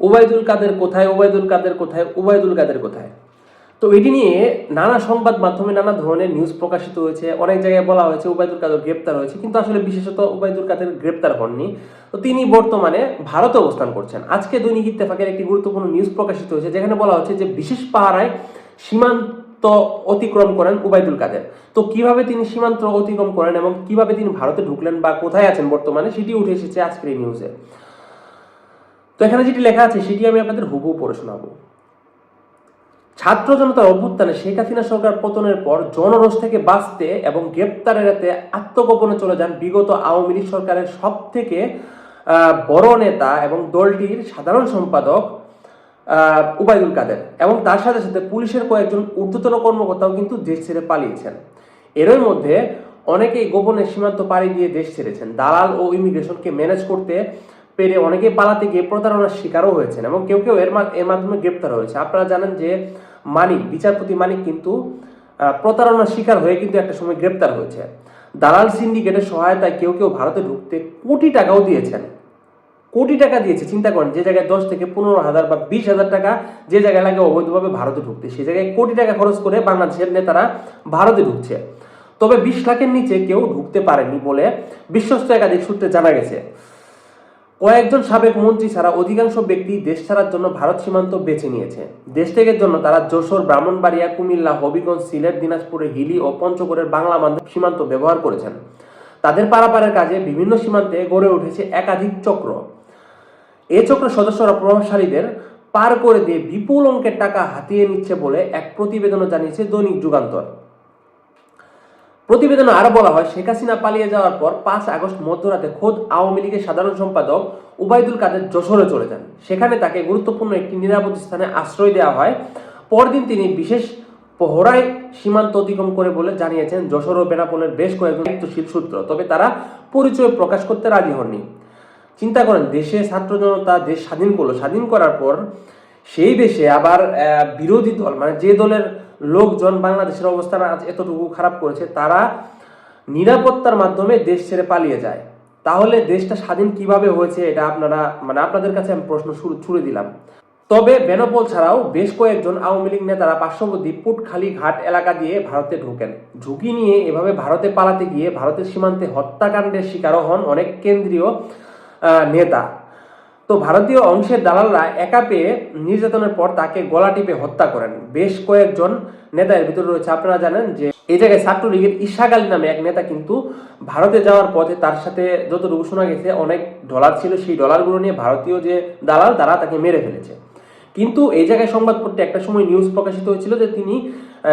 ওবায়দুল কাদের কোথায় ওবায়দুল কাদের কোথায় ওবায়দুল কাদের কোথায়? তো এটি নিয়ে নানা সংবাদ মাধ্যমে নানা ধরনের নিউজ প্রকাশিত হয়েছে, অনেক জায়গায় বলা হয়েছে ওবায়দুল কাদের গ্রেপ্তার হয়েছে, কিন্তু আসলে বিশেষত ওবায়দুল কাদের গ্রেপ্তার হননি। তো তিনি বর্তমানে ভারতে অবস্থান করছেন। আজকে দৈনিক ইত্তেফাকের একটি গুরুত্বপূর্ণ নিউজ প্রকাশিত হয়েছে, যেখানে বলা হচ্ছে যে বিশেষ পাহারায় সীমান্ত অতিক্রম করেন ওবায়দুল কাদের। তো কীভাবে তিনি সীমান্ত অতিক্রম করেন এবং কীভাবে তিনি ভারতে ঢুকলেন বা কোথায় আছেন বর্তমানে সেটি উঠে এসেছে আজকের এই নিউজে তো এখানে যেটি লেখা আছে, সেটি আমি আপনাদের হুবহু পড়ে শোনাবো। ছাত্র জনতার অভ্যুত্থানে শেখ হাসিনা সরকার পতনের পর জনরোষ থেকে বাঁচতে এবং গ্রেপ্তার এড়াতে আত্মগোপনে চলে যান বিগত আওয়ামী লীগ সরকারের সব থেকে বড় নেতা এবং দলটির সাধারণ সম্পাদক উবায়দুল কাদের। এবং তার সাথে সাথে পুলিশের কয়েকজন ঊর্ধ্বতন কর্মকর্তাও কিন্তু দেশ ছেড়ে পালিয়েছেন। এরই মধ্যে অনেকেই গোপনে সীমান্ত পাড়ি দিয়ে দেশ ছেড়েছেন। দালাল ও ইমিগ্রেশনকে ম্যানেজ করতে পেরে অনেকে পালাতে গিয়ে প্রতারণার শিকারও হয়েছেন এবং কেউ কেউ এর এর মাধ্যমে গ্রেপ্তার হয়েছে। আপনারা জানেন যে মানিক, বিচারপতি মানিক কিন্তু প্রতারণার শিকার হয়ে কিন্তু একটা সময় গ্রেপ্তার হয়েছে। দালাল সিন্ডিকেটের সহায়তায় কেউ কেউ ভারতে ঢুকতে কোটি টাকাও দিয়েছেন। কোটি টাকা দিয়েছে, চিন্তা করেন, যে জায়গায় দশ থেকে পনেরো হাজার বা বিশ হাজার টাকা যে জায়গায় লাগে অবৈধভাবে ভারতে ঢুকতে, সে জায়গায় কোটি টাকা খরচ করে বাংলাদেশের নেতারা ভারতে ঢুকছে। তবে বিশ লাখের নিচে কেউ ঢুকতে পারেনি বলে বিশ্বস্ত একাধিক সূত্রে জানা গেছে। কয়েকজন সাবেক মন্ত্রী ছাড়া অধিকাংশ ব্যক্তি দেশ ছাড়ার জন্য ভারত সীমান্ত বেছে নিয়েছে। দেশ ত্যাগের জন্য তারা যশোর, ব্রাহ্মণবাড়িয়া, কুমিল্লা, হবিগঞ্জ, সিলেট দিনাজপুরের হিলি ও পঞ্চগড়ের বাংলা বান্ধব সীমান্ত ব্যবহার করেছেন। তাদের পারাপারের কাজে বিভিন্ন সীমান্তে গড়ে উঠেছে একাধিক চক্র। এ চক্রের সদস্যরা প্রভাবশালীদের পার করে দিয়ে বিপুল অঙ্কের টাকা হাতিয়ে নিচ্ছে বলে এক প্রতিবেদনে জানিয়েছে দৈনিক যুগান্তর। প্রতিবেদনে আরও বলা হয়, শেখ হাসিনা পালিয়ে যাওয়ার পর পাঁচ আগস্ট মধ্যরাতে খোদ আওয়ামী লীগের সাধারণ সম্পাদক উবায়দুল কাদের যশোরে চলে যান। সেখানে তাকে গুরুত্বপূর্ণ একটি নিরাপদ স্থানে আশ্রয় দেওয়া হয়। পরদিন তিনি বিশেষ পহরায় সীমান্ত অতিক্রম করে বলে জানিয়েছেন, যশোর ও বেনাপোলের বেশ কয়েকজন দায়িত্বশীল সূত্র। তবে তারা পরিচয় প্রকাশ করতে রাজি হননি। চিন্তা করেন, দেশে ছাত্র জনতা দেশ স্বাধীন করল। স্বাধীন করার পর সেই দেশে আবার বিরোধী দল মানে যে দলের লোকজন বাংলাদেশের অবস্থান আজ এতটুকু খারাপ করেছে, তারা নিরাপত্তার মাধ্যমে দেশ ছেড়ে পালিয়ে যায়। তাহলে দেশটা স্বাধীন কীভাবে হয়েছে এটা আপনারা মানে আপনাদের কাছে আমি প্রশ্ন শুরু, ছুড়ে দিলাম। তবে বেনপল ছাড়াও বেশ কয়েকজন আওয়ামী লীগ নেতারা পার্শ্ববর্তী পুটখালি ঘাট এলাকা দিয়ে ভারতে ঢোকেন। ঝুঁকি নিয়ে এভাবে ভারতে পালাতে গিয়ে ভারতের সীমান্তে হত্যাকাণ্ডের শিকারও হন অনেক কেন্দ্রীয় নেতা। তো ভারতীয় অংশের দালালরা একা পেয়ে নির্যাতনের পর তাকে গলা টিপে হত্যা করেন। বেশ কয়েকজন নেতা এর ভিতরে রয়েছে। আপনারা জানেন যে এই জায়গায় ছাত্রলীগের ঈশাক আলী নামে এক নেতা কিন্তু ভারতে যাওয়ার পথে তার সাথে যতটুকু শোনা গেছে, অনেক ডলার ছিল। সেই ডলারগুলো নিয়ে ভারতীয় যে দালাল, তারা তাকে মেরে ফেলেছে। কিন্তু এই জায়গায় সংবাদপত্রে একটা সময় নিউজ প্রকাশিত হয়েছিল যে তিনি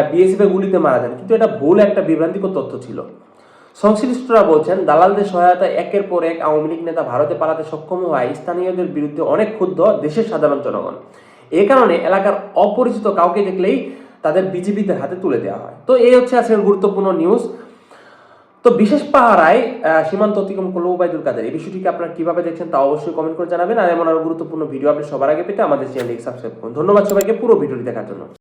বিএসএফ এর গুলিতে মারা যান। কিন্তু এটা ভুল একটা বিভ্রান্তিকর তথ্য ছিল। সংশ্লিষ্টরা বলছেন, দালালদের সহায়তায় একের পর এক আওয়ামী লীগ নেতা ভারতে পালাতে সক্ষম হওয়ায় স্থানীয়দের বিরুদ্ধে অনেক ক্ষুব্ধ দেশের সাধারণ জনগণ। এ কারণে এলাকার অপরিচিত কাউকে দেখলেই তাদের বিজেপিদের হাতে তুলে দেওয়া হয়। তো এই হচ্ছে আজকের গুরুত্বপূর্ণ নিউজ। তো বিশেষ পাহারায় সীমান্ত অতিক্রম করল উবাইদুল কাদের। এই বিষয়টিকে আপনারা কীভাবে দেখছেন তা অবশ্যই কমেন্ট করে জানাবেন। আর এমন আরও গুরুত্বপূর্ণ ভিডিও আপনি সবার আগে পেতে আমাদের চ্যানেলকে সাবস্ক্রাইব করুন। ধন্যবাদ সবাইকে পুরো ভিডিওটি দেখার জন্য।